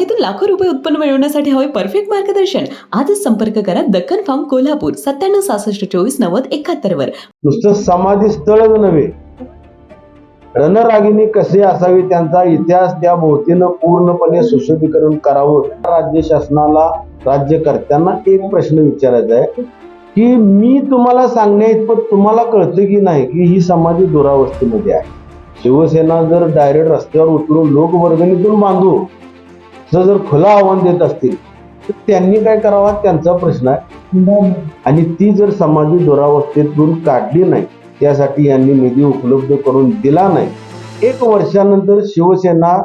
बागेतून लाखो रुपये उत्पन्न मिळवण्यासाठी हवे परफेक्ट मार्गदर्शन. आजच संपर्क करा दक्कन फार्म कोल्हापूर सत्त्याण्णव सहासष्ट चोवीस नव्वद एकाहत्तर वर. नुसतं समाधी स्थळच नव्हे. रणरागिणी कसे असावे त्यांचा इतिहास त्या भोवतीनं पूर्णपणे सुशोभीकरण करावं. राज्य शासनाला राज्यकर्त्यांना एक प्रश्न विचारायचा आहे की मी तुम्हाला सांगण्या इतपत तुम्हाला कळतं की नाही की ही समाधी दुरावस्थेमध्ये आहे. शिवसेना जर डायरेक्ट रस्त्यावर उतरून लोकवर्गणीतून बांधू जर जर खुलं आव्हान देत असतील तर त्यांनी काय करावा? त्यांचा प्रश्न आहे. आणि ती जर समाधी दुरावस्थेतून काढली नाही त्यासाठी यांनी निधी उपलब्ध करून दिला नाही. एक वर्षानंतर शिवसेना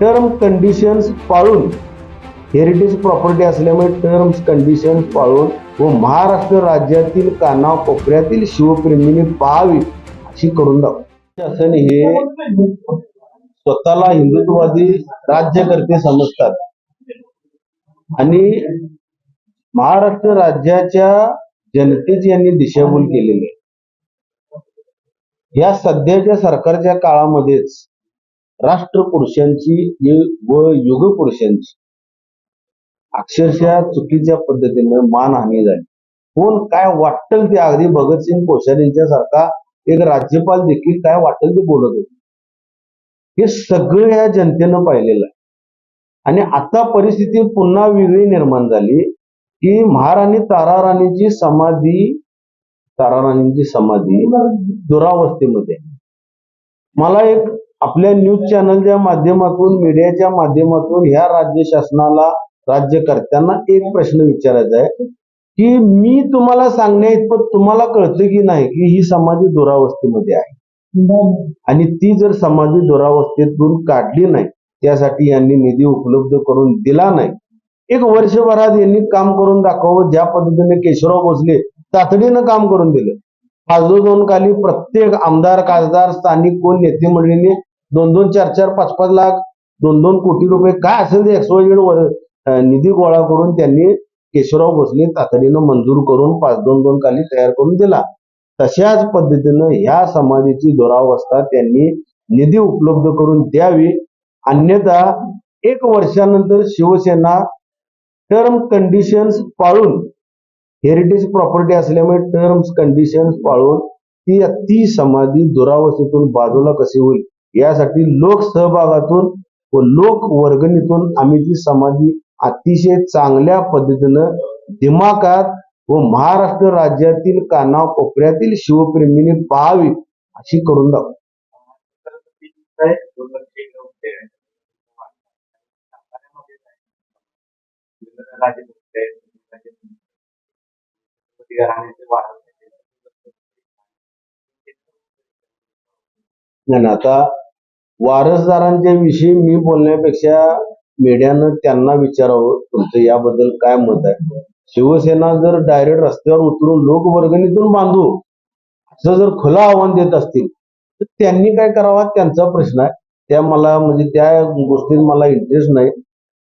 टर्म कंडिशन्स पाळून हेरिटेज प्रॉपर्टी असल्यामुळे टर्म्स कंडिशन्स पाळून व महाराष्ट्र राज्यातील कानाकोपऱ्यातील शिवप्रेमींनी पाहावी अशी करून दाखव. शासन हे स्वतःला हिंदुत्ववादी राज्यकर्ते समजतात. आणि महाराष्ट्र राज्याच्या जनतेची यांनी दिशाभूल केलेली आहे. या सध्याच्या सरकारच्या काळामध्येच राष्ट्रपुरुषांची यु- व युगपुरुषांची अक्षरशः चुकीच्या पद्धतीने मानहानी झाली. कोण काय वाटेल ते अगदी भगतसिंग कोश्यारींच्या सारखा एक राज्यपाल देखील काय वाटेल ते बोलत होते. हे सगळं या जनतेनं पाहिलेलं आहे आणि आता परिस्थिती पुन्हा वेगळी निर्माण झाली की महाराणी ताराराणीची समाधी ताराराणींची समाधी दुरावस्थेमध्ये आहे. मला एक आपल्या न्यूज चॅनलच्या माध्यमातून मीडियाच्या माध्यमातून ह्या राज्य शासनाला राज्यकर्त्यांना एक प्रश्न विचारायचा आहे की मी तुम्हाला सांगण्या इतपत तुम्हाला कळतं की नाही की ही समाधी दुरावस्थेमध्ये आहे आणि ती जर सामाजिक दुरावस्थेतून काढली नाही त्यासाठी यांनी निधी उपलब्ध करून दिला नाही. एक वर्षभरात यांनी काम करून दाखवावं ज्या पद्धतीने केशवराव भोसले तातडीनं काम करून दिलं. पाच दोन खाली प्रत्येक आमदार खासदार स्थानिक कोण नेते मंडळीने दोन दोन चार चार पाच पाच लाख दोन दोन कोटी रुपये काय असेल ते एक्सवायझेड वर निधी गोळा करून त्यांनी केशवराव भोसले तातडीनं मंजूर करून पाच दोन दोन खाली तयार करून दिला. तशाच पद्धतीनं ह्या समाधीची दुरावस्था त्यांनी निधी उपलब्ध करून द्यावी. अन्यथा एक वर्षानंतर शिवसेना टर्म कंडिशन्स पाळून हेरिटेज प्रॉपर्टी असल्यामुळे टर्म्स कंडिशन्स पाळून ती ती समाधी दुरावस्थेतून बाजूला कशी होईल यासाठी लोक सहभागातून व लोक वर्गणीतून आम्ही ती समाधी अतिशय चांगल्या पद्धतीनं दिमाकात व महाराष्ट्र राज्यातील कानाकोपऱ्यातील शिवप्रेमीने पाहावी अशी करून दाखव. नाही आता वारसदारांच्या विषयी मी बोलण्यापेक्षा मीडियानं त्यांना विचारावं तुमचं याबद्दल काय मत आहे? शिवसेना जर डायरेक्ट रस्त्यावर उतरून लोकवर्गणीतून बांधू असं जर खुलं आव्हान देत असतील तर त्यांनी काय करावा? त्यांचा प्रश्न आहे. त्या मला म्हणजे त्या गोष्टीत मला इंटरेस्ट नाही.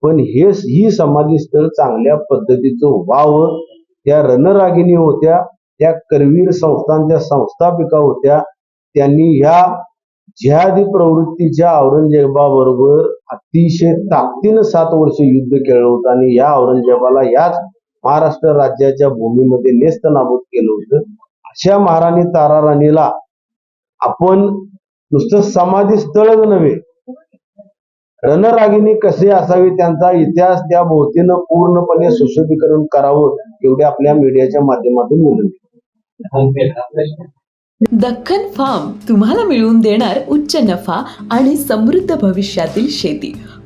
पण हे ही समाधी स्थळ चांगल्या पद्धतीचं व्हावं. त्या रणरागिणी होत्या त्या करवीर संस्थांच्या संस्थापिका होत्या. त्यांनी ह्या जिहादी प्रवृत्तीच्या औरंगजेबाबरोबर अतिशय ताकदीनं सात वर्ष युद्ध केलं होतं आणि या औरंगजेबाला याच महाराष्ट्र राज्याच्या भूमीमध्ये नेस्त नाबूद केलं होतं. अशा महाराणी ताराराणीला आपण नुसतं समाधी स्थळच नव्हे. रणरागिणी कसे असावे त्यांचा इतिहास त्या भोवतीनं पूर्णपणे सुशोभीकरण करावं एवढे आपल्या मीडियाच्या माध्यमातून विनंती. दख्खन फार्म तुम्हाला मिळवून देणार उच्च नफा आणि समृद्ध भविष्यातील शेती.